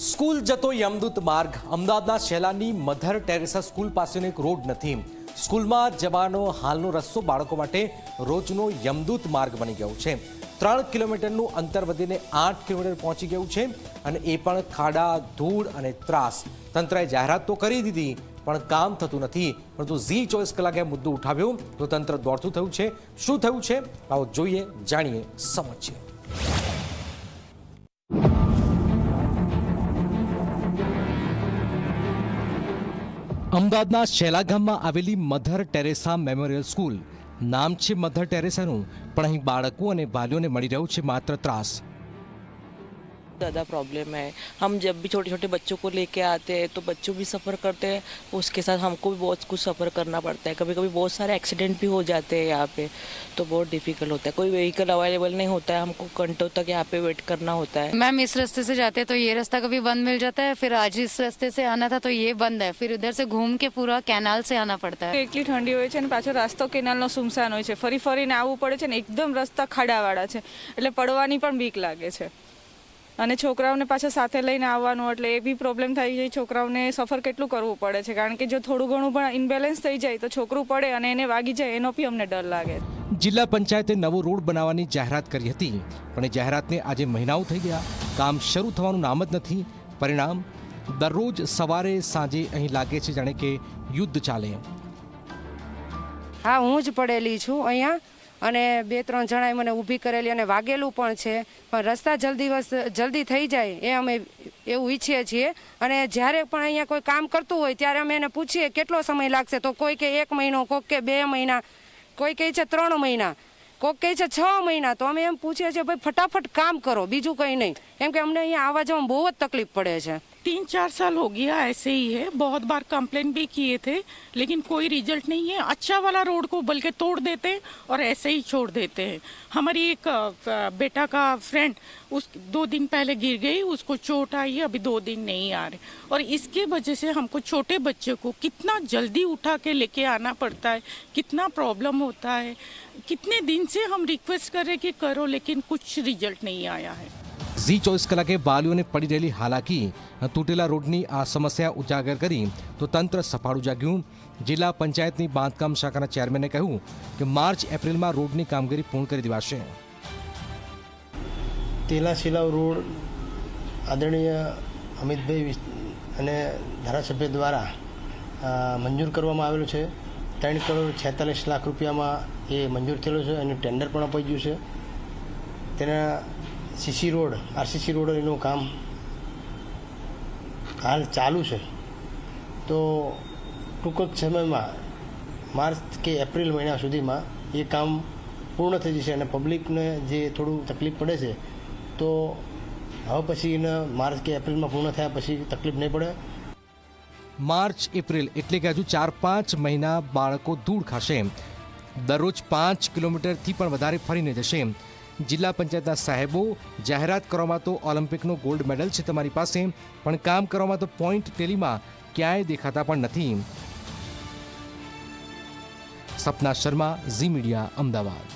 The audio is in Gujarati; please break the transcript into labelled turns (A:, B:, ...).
A: સ્કૂલ જતો યમદૂત માર્ગ. અમદાવાદના શેલાની મધર ટેરેસા સ્કૂલ પાસેનો એક રોડ નથી. સ્કૂલમાં જવાનો હાલનો રસ્તો બાળકો માટે રોજનો યમદૂત માર્ગ બની ગયો છે. ત્રણ કિલોમીટરનું અંતર વધીને આઠ કિલોમીટર પહોંચી ગયું છે અને એ પણ ખાડા, ધૂળ અને ત્રાસ. તંત્રએ જાહેરાત તો કરી દીધી, પણ કામ થતું નથી. પરંતુ ઝી ચોવીસ કલાકે મુદ્દો ઉઠાવ્યો. તો તંત્ર દોડતું થયું છે. શું થયું છે? આવો જોઈએ, જાણીએ સમજીએ. અમદાવાદના શેલા ગામમાં આવેલી મધર ટેરેસા મેમોરિયલ સ્કૂલ. નામ છે મધર ટેરેસાનું, પણ અહીં બાળકો અને વાલીઓને મળી રહ્યું છે માત્ર ત્રાસ.
B: ज़्यादा प्रॉब्लम है हम जब भी छोटे छोटे बच्चों को लेके आते हैं तो बच्चों भी सफ़र करते हैं उसके साथ हमको भी बहुत कुछ सफ़र करना पड़ता है कभी कभी बहुत सारे एक्सीडेंट भी हो जाते हैं यहाँ पे तो बहुत डिफिकल्ट होता है कोई व्हीकल अवेलेबल नहीं होता है हमको घंटों तक यहाँ पे वेट करना होता है
C: मैम इस रास्ते से जाते तो ये रास्ता कभी बंद मिल जाता है फिर आज इस रास्ते से आना था तो ये बंद है फिर इधर से घूम के पूरा कैनाल से आना पड़ता है
D: એટલી ઠંડી હોય છે અને પાછો રસ્તો કેનાલનો સુમસાન હોય છે ફરી ફરીને આવવું પડે છે ને એકદમ રસ્તા ખાડાવાળા છે એટલે પડવાની પણ બીક લાગે છે અને છોકરાઓને પાછા સાથે લઈને આવવાનું એટલે એ બી પ્રોબ્લેમ થઈ જાય છોકરાઓને સફર કેટલું કરવું પડે છે? કારણ કે જો થોડું ઘણું પણ ઇનબેલેન્સ થઈ જાય તો છોકરું પડે અને એને વાગી જાય એનો બી અમને ડર લાગે.
A: જિલ્લા પંચાયતે નવો રોડ બનાવવાની જાહેરાત કરી હતી પણ એ જાહેરાતને આજે મહિનાઓ થઈ ગયા. કામ શરૂ થવાનું નામ જ નથી. પરિણામ દરરોજ સવારે સાંજે અહીં લાગે છે જાણે કે યુદ્ધ ચાલે.
E: હા હું જ પડેલી છું અહીંયા. અને બે, ત્રણ જણાએ મને ઊભી કરેલી અને વાગેલું પણ છે. પણ રસ્તા જલ્દી જલ્દી થઈ જાય એ અમે એવું ઈચ્છીએ છીએ. અને જ્યારે પણ અહીંયા કોઈ કામ કરતું હોય ત્યારે અમે એને પૂછીએ કેટલો સમય લાગશે. તો કોઈ કે એક મહિનો કોઈક કે બે મહિના, કોઈ કહે છે ત્રણ મહિના, કોક કહે છે છ મહિના. તો અમે એમ પૂછીએ છીએ, ભાઈ, ફટાફટ કામ કરો, બીજું કંઈ નહીં. કેમ કે અમને અહીંયા આવવા જવામાં બહુ જ તકલીફ પડે છે.
F: तीन चार साल हो गया ऐसे ही है। बहुत बार कंप्लेन भी किए थे, लेकिन कोई रिज़ल्ट नहीं है। अच्छा वाला रोड को बल्कि तोड़ देते हैं और ऐसे ही छोड़ देते हैं। हमारी एक बेटा का फ्रेंड उस दो दिन पहले गिर गई, उसको चोट आई है अभी दो दिन नहीं आ रहे। और इसके वजह से हमको छोटे बच्चे को कितना जल्दी उठा के लेके आना पड़ता है, कितना प्रॉब्लम होता है। कितने दिन से हम रिक्वेस्ट कर रहे कि करो, लेकिन कुछ रिज़ल्ट नहीं आया है।
A: ઝી ચોવીસ કલાકે વાલીઓને પડી રહેલી હાલાકી તૂટેલા રોડની આ સમસ્યા ઉજાગર કરી તો તંત્ર સફાળું જાગ્યું. જિલ્લા પંચાયતની બાંધકામ શાખાના ચેરમેને કહ્યું કે માર્ચ, એપ્રિલમાં રોડની કામગીરી પૂર્ણ કરી દેવાશે.
G: તેલાશીલાવ રોડ આદરણીય અમિતભાઈ અને ધારાસભ્ય દ્વારા મંજૂર કરવામાં આવેલું છે. ત્રણ કરોડ છેતાલીસ લાખ રૂપિયામાં એ મંજૂર થયેલો છે અને ટેન્ડર પણ અપાઈ ગયું છે. તેના સીસી રોડ, આરસીસી રોડ એનું કામ હાલ ચાલુ છે. તો ટૂંક જ સમયમાં માર્ચ કે એપ્રિલ મહિના સુધીમાં એ કામ પૂર્ણ થઈ જશે અને પબ્લિકને જે થોડું તકલીફ પડે છે, તો હવે પછી એને માર્ચ કે એપ્રિલમાં પૂર્ણ થયા પછી તકલીફ નહીં પડે.
A: માર્ચ, એપ્રિલ એટલે કે હજુ ચાર પાંચ મહિના બાળકો ધૂળ ખાશે. દરરોજ પાંચ કિલોમીટરથી પણ વધારે ફરીને જશે. જિલ્લા પંચાયતના સાહેબો જાહેરાત કરવામાં તો ઓલિમ્પિકનો ગોલ્ડ મેડલ છે તમારી પાસે, પણ કામ કરવામાં તો પોઈન્ટ ટેલીમાં ક્યાંય દેખાતા પણ નથી. સપના શર્મા, ઝી મીડિયા, અમદાવાદ.